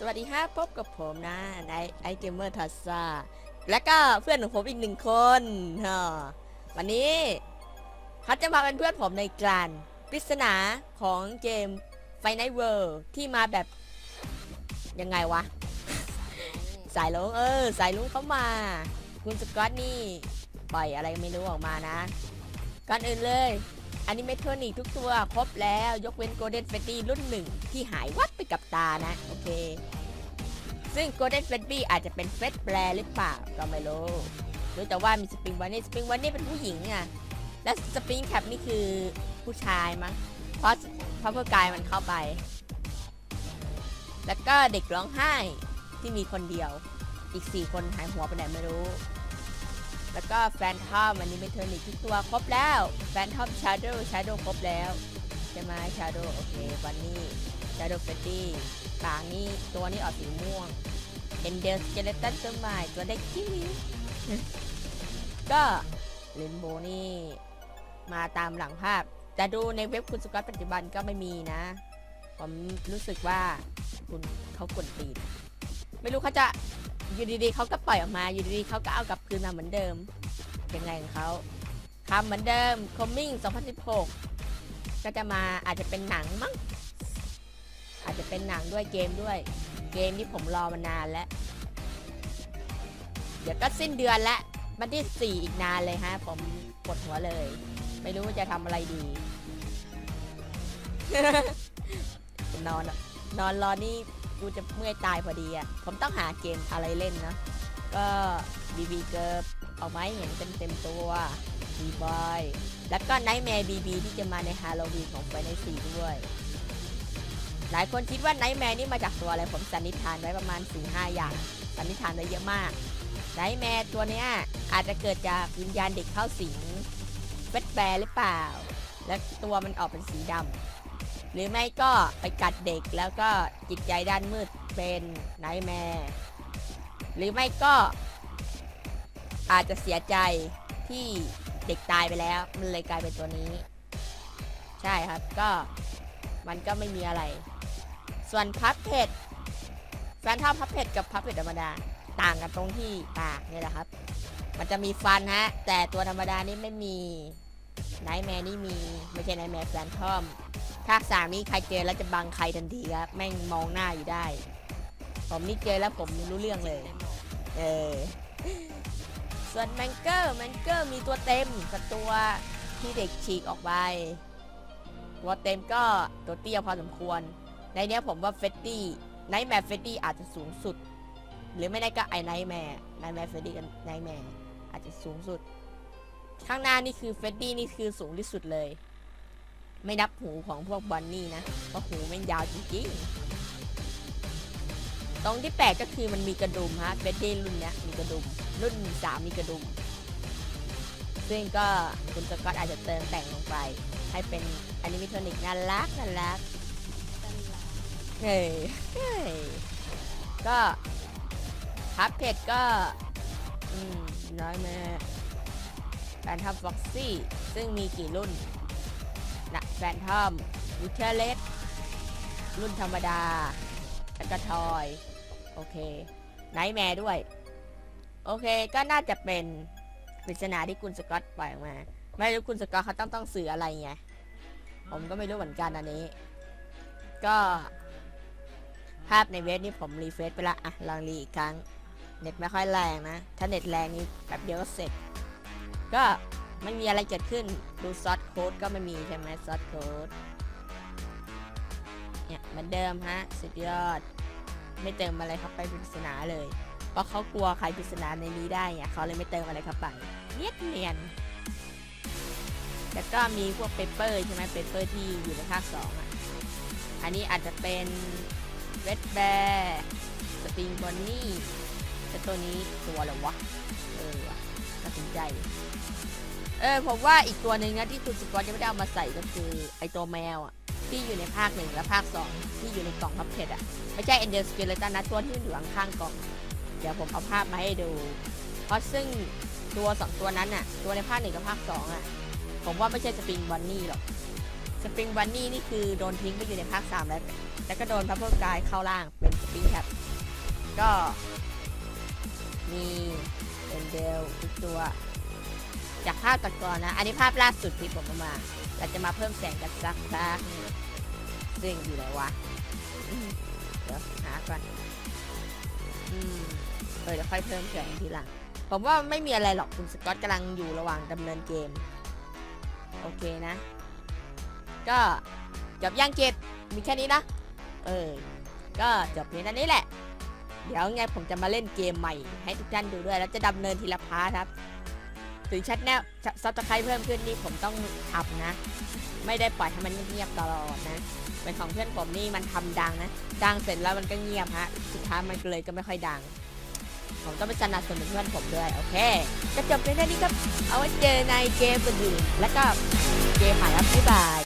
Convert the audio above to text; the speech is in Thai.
สวัสดีครับพบกับผมนะในไอเกมเมอร์ทัสซาและก็เพื่อนของผมอีกหนึ่งคนฮะวันนี้เขาจะมาเป็นเพื่อนผมในการปริศนาของเกมไฟไนเวิร์ที่มาแบบ ยังไงวะ สายลุงเออ สายลุงเข้ามา คุณสกอตนี่ ปล่อยอะไรไม่รู้ออกมานะก่อนอื่นเลย อนิเมทรอนิกทุกตัวครบแล้วยกเว้นโกลเด้นเฟตตี้รุ่นหนึ่งที่หายวับไปกับตานะ โอเค ซึ่งโกลเด้นเฟตตี้อาจจะเป็นเฟสแปรหรือเปล่าก็ไม่รู้รู้แต่ว่ามีสปริงวันนี่สปริงวันนี่เป็นผู้หญิงอะและสปริงแคปนี่คือผู้ชายมั้งเพราะเพราะเพื่อกายมันเข้าไป แล้วก็เด็กร้องไห้ที่มีคนเดียว อีก 4 คนหายหัวไปไหนไม่รู้ แล้วก็แฟนทอมอันนี้ไม่เทอร์นิกทุกตัวครบแล้วแฟนทอมชาร์โดชาร์โดครบแล้วใช่ไหมชาร์โดโอเควันนี้ชาร์โดเฟตตี้ปางนี่ตัวนี้ออกสีม่วงเอ็นเดลสเกเลตันตัวใหม่ตัวเด็กคิ้วก็เลนโบนี่มาตามหลังภาพ แต่ดูในเว็บคุณสกอตปัจจุบันก็ไม่มีนะ ผมรู้สึกว่าคุณเขากดตีนไม่รู้เขาจะ อยู่ดีๆเขาก็ปล่อยออกมา อยู่ดีๆเขาก็เอากลับคืนมาเหมือนเดิมเป็นไงของเขาทำเหมือนเดิม Coming 2016 ก็จะมาอาจจะเป็นหนังมั้ง อาจจะเป็นหนังด้วยเกมด้วย เกมที่ผมรอมานานแล้ว เดี๋ยวก็สิ้นเดือนแล้ววันที่ 4 อีกนานเลยฮะ ผมปวดหัวเลย ไม่รู้ว่าจะทำอะไรดี นอนนอนรอนี่ กูจะเมื่อยตายพอดีอะ ผมต้องหาเกมอะไรเล่นนะ ก็บีบีเกิร์เอาไหมเห็นเต็มเต็มตัวบีบอยแล้วก็ไนท์แมร์บีบีที่จะมาในฮาโลวีนของไฟในสีด้วย หลายคนคิดว่าไนท์แมร์นี่มาจากตัวอะไร ผมสันนิษฐานไว้ประมาณ4ีหอย่าง สันนิษฐานไว้เยอะมากไนท์แมร์ตัวเนี้ยอาจจะเกิดจากวิญญาณเด็กเข้าสิงเฟสแบร์หรือเปล่า และตัวมันออกเป็นสีดำ หรือไม่ก็ไปกัดเด็กแล้วก็จิตใจด้านมืดเป็นไนท์แมร์หรือไม่ก็อาจจะเสียใจที่เด็กตายไปแล้ว มันเลยกลายเป็นตัวนี้ ใช่ครับก็มันก็ไม่มีอะไร ส่วนพับเพจแฟนทอมพับเพจกับพับเพจธรรมดาต่างกันตรงที่ปากนี่แหละครับ มันจะมีฟันฮะ แต่ตัวธรรมดานี่ไม่มีไนท์แมร์นี่มี ไม่ใช่ไนท์แมร์แฟนทอม ภาคสามนี้ใครเจอแล้วจะบังใครทันทีครับ แม่งมองหน้าอยู่ได้ ผมนี่เจอแล้วผมรู้เรื่องเลย เออ ส่วนแมงเกอร์แมงเกอร์มีตัวเต็มกับตัวที่เด็กฉีกออกไป ตัวเต็มก็ตัวเตี้ยพอสมควร ในเนี้ยผมว่าเฟตตี้ไนท์แมร์เฟตตี้อาจจะสูงสุด หรือไม่ได้ก็ไอไนท์แมร์ไนท์แมร์เฟตตี้กับไนท์แมร์อาจจะสูงสุด ข้างหน้านี่คือเฟตตี้นี่คือสูงที่สุดเลย ไม่นับหูของพวกบอนนี่นะเพราะหูแม่งยาวจริงๆ ตรงที่แปลกก็คือมันมีกระดุมฮะเฟตตี้รุ่นเนี้ยมีกระดุม รุ่นสามมีกระดุม ซึ่งก็คุณสกอตอาจจะเติมแต่งลงไป ให้เป็นอนิเมทอนิกน่ารักน่ารักเฮ้ยเฮ้ยก็พับเพจก็อืมน้อยแม่แฟนทอมฟ็อกซี่ ซึ่งมีกี่รุ่น แฟนทอมวิเทเลสรุ่นธรรมดาแล้วก็ทอย โอเค ไนท์แมร์ด้วย โอเค ก็น่าจะเป็นปริศนาที่คุณสกอตปล่อยออกมา ไม่รู้คุณสกอตเขาต้องต้องสื่ออะไรไง ผมก็ไม่รู้เหมือนกันอันนี้ ก็ ภาพในเว็บนี่ผมรีเฟซไปละอะลองรีอีกครั้ง เน็ตไม่ค่อยแรงนะ ถ้าเน็ตแรงนี่แป๊บเดียวก็เสร็จ ก็ ไม่มีอะไรเกิดขึ้น ดูซอสโค้ดก็ไม่มีใช่ไหมซอสโค้ดเนี่ยเหมือนเดิมฮะ สุดยอด ไม่เติมอะไรเข้าไปปริศนาเลย เพราะเขากลัวใครปริศนาในนี้ได้ไงเขาเลยไม่เติมอะไรเข้าไปเนียนเนียนแล้วก็มีพวกเปเปอร์ใช่ไหมเปเปอร์ที่อยู่ในภาคสองอะ อันนี้อาจจะเป็นเ e ดแบร์สปริงบอนนี่แต่ตัวนี้ตัวอะไรวะ เออว่ะน่าสนใจ เออผมว่าอีกตัวหนึ่งนะที่คุณสุกอตยังไม่ได้เอามาใส่ก็คือไอตัวแมวอะที่อยู่ในภาคหนึ่งและภาคสองที่อยู่ในกล่องพับเพชรอะไม่ใช่เอนเดอร์สเกเลตันนะตัวที่อยู่ข้างกล่อง เดี๋ยวผมเอาภาพมาให้ดู เพราะซึ่งตัวสองตัวนั้นน่ะ ตัวในภาคหนึ่งกับภาคสองอะ ผมว่าไม่ใช่สปริงบันนี่หรอกสปริงบันนี่นี่คือโดนทิ้งไปอยู่ในภาคสามแล้วแล้วก็โดนพับเพิลกายเข้าล่างเป็นสปริงครับก็มีเอ็นเดลทุกตัว จากภาพตะกอนนะ อันนี้ภาพล่าสุดที่ผมเอามา เราจะมาเพิ่มแสงกันสักพักหนึ่งซึ่งอยู่ไหนวะเดี๋ยวหาก่อนอืมเออเดี๋ยวค่อยเพิ่มแสงทีหลัง ผมว่าไม่มีอะไรหรอกคุณสกอตกำลังอยู่ระหว่างดำเนินเกม โอเคนะ ก็จบย่างเกตมีแค่นี้นะ เออ ก็จบเพียงเท่านี้แหละ เดี๋ยวไงผมจะมาเล่นเกมใหม่ ให้ทุกท่านดูด้วย แล้วจะดำเนินทีละพาร์ทครับ ถึงชัดแนวซับสไครเพิ่มขึ้นนี่ผมต้องทำนะ ไม่ได้ปล่อยให้มันเงียบๆตลอดนะเป็นของเพื่อนผมนี่มันทำดังนะ ดังเสร็จแล้วมันก็เงียบฮะ สุดท้ายมันเลยก็ไม่ค่อยดัง ผมต้องไปสนับสนุนเพื่อนผมด้วย โอเค จะจบเพียงเท่นี้ครับ เอาไว้เจอในเกมอื่นๆแล้วก็เกมใหม่ครับบ๊ายบาย